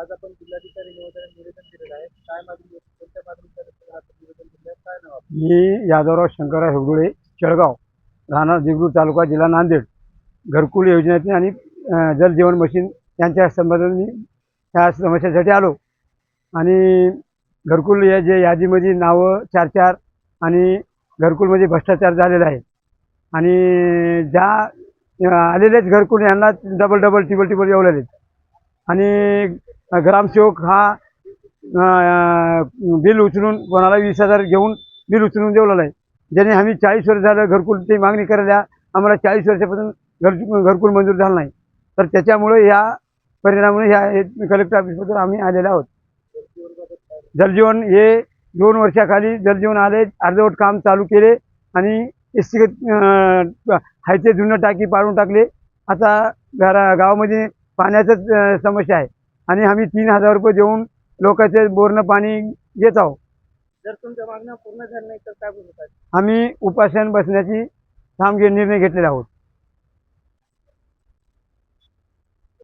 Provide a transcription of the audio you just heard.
आज आपण जिल्हाधिकारी महोदयांना निवेदन दिलेलं आहे. काय मागणी कोणत्या मागणीच्या आपण निवेदन दिलं आहे? काय नाव आपलं? मी यादवराव शंकरराव हेगडुळे शेळगाव राहणार देगलूर तालुका जिल्हा नांदेड. घरकुल योजनेतून आणि अं, जल जीवन मशीन यांच्या संबंधाने मी त्या समस्येसाठी आलो. आणि घरकुल या जे यादीमध्ये नावं चार चार आणि घरकुलमध्ये भ्रष्टाचार झालेला आहे. आणि ज्या अं, आलेलेच घरकुल यांना डबल डबल टिबल टिबल येवलेले आणि ग्रामसेवक हा बिल उचलून कोणाला वीस हजार घेऊन बिल उचलून देवलेला आहे. ज्याने आम्ही चाळीस वर्ष झालं घरकुलची मागणी करायला आम्हाला चाळीस वर्षापासून घर घरकुल मंजूर झालं नाही. तर त्याच्यामुळे या परिणामामुळे ह्या कलेक्टर ऑफिसमधून आम्ही आलेलो आहोत. जलजीवन हे दोन वर्षाखाली जलजीवन आले अर्धवट काम चालू केले आणि एस हायचे जुनं टाकी पाडून टाकले. आता घरा गावामध्ये पाण्याचंच अं, समस्या आहे. आणि आम्ही तीन हजार रुपये देऊन लोकांचे बोरनं पाणी घेत आहोत. जर तुमच्या मागण्या पूर्ण झाल्या नाही तर काय? आम्ही उपासन बसण्याची घे- निर्णय घेतलेला आहोत.